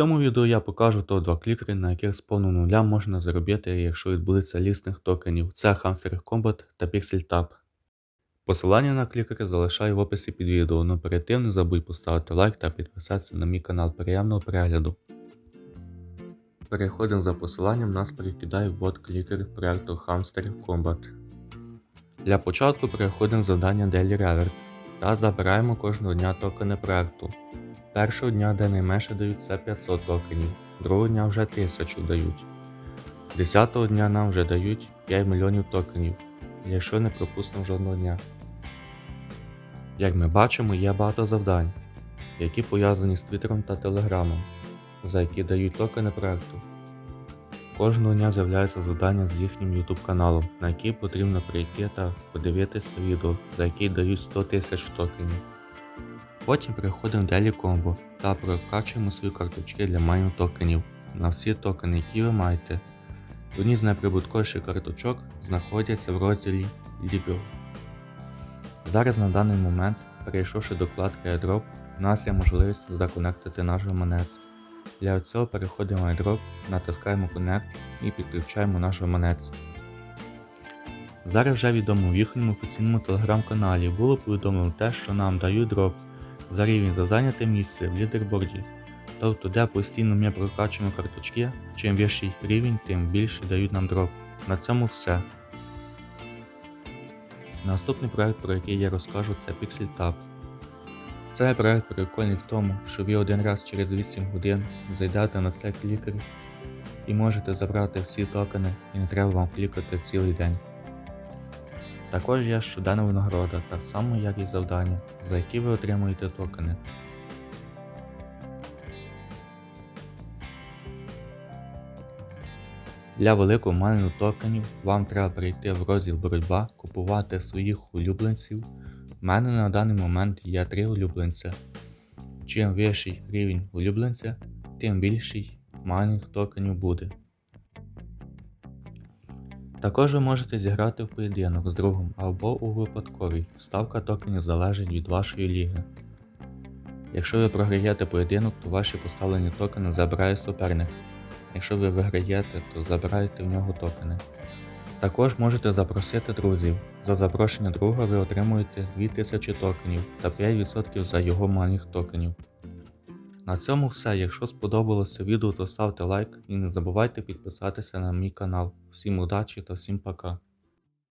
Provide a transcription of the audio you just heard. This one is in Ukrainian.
цьому відео я покажу топ-2 клікери, на яких з повного нуля можна заробити, якщо відбудеться лістинг токенів. Це Hamster Combat та PixelTap. Посилання на клікери залишаю в описі під відео, но перед тим не забудь поставити лайк та підписатися на мій канал. Приємного перегляду. Переходимо за посиланням, нас перекидає в бот клікерів проекту Hamster Combat. Для початку переходимо завдання Daily Revert та забираємо кожного дня токени проекту. Першого дня, де найменше дають, це 500 токенів, другого дня вже 1000 дають. Десятого дня нам вже дають 5 мільйонів токенів, якщо не пропустимо жодного дня. Як ми бачимо, є багато завдань, які пов'язані з Твіттером та Телеграмом, за які дають токени проекту. Кожного дня з'являється завдання з їхнім YouTube каналом, на який потрібно прийти та подивитися відео, за які дають 100 тисяч токенів. Потім переходимо в Daily Combo та прокачуємо свої карточки для майну токенів на всі токени, які ви маєте. Одні з найприбутковіших карточок знаходяться в розділі Legal. Зараз на даний момент, перейшовши до вкладки Airdrop, у нас є можливість законектити наш гаманець. Для цього переходимо в iDrop, натискаємо Connect і підключаємо наш гаманець. Зараз вже відомо в їхньому офіційному телеграм-каналі було повідомлено те, що нам дають дроп за рівень за зайняте місце в лідерборді. Тобто, де постійно ми прокачуємо карточки, чим вищий рівень, тим більше дають нам дроп. На цьому все. Наступний проект, про який я розкажу, це PixelTap. Цей проект прикольний в тому, що ви один раз через 8 годин зайдете на цей клікер і можете забрати всі токени і не треба вам клікати цілий день. Також є щоденна винагорода, так само як і завдання, за які ви отримуєте токени. Для великого майну токенів вам треба перейти в розділ боротьба, купувати своїх улюбленців. У мене на даний момент є 3 улюбленця. Чим вищий рівень улюбленця, тим більший майнінг токенів буде. Також ви можете зіграти в поєдинок з другом або у випадковій. Ставка токенів залежить від вашої ліги. Якщо ви програєте поєдинок, то ваші поставлені токени забирає суперник. Якщо ви виграєте, то забираєте в нього токени. Також можете запросити друзів. За запрошення друга ви отримуєте 2000 токенів та 5% за його майнінг токенів. На цьому все. Якщо сподобалося відео, то ставте лайк і не забувайте підписатися на мій канал. Всім удачі та всім пока.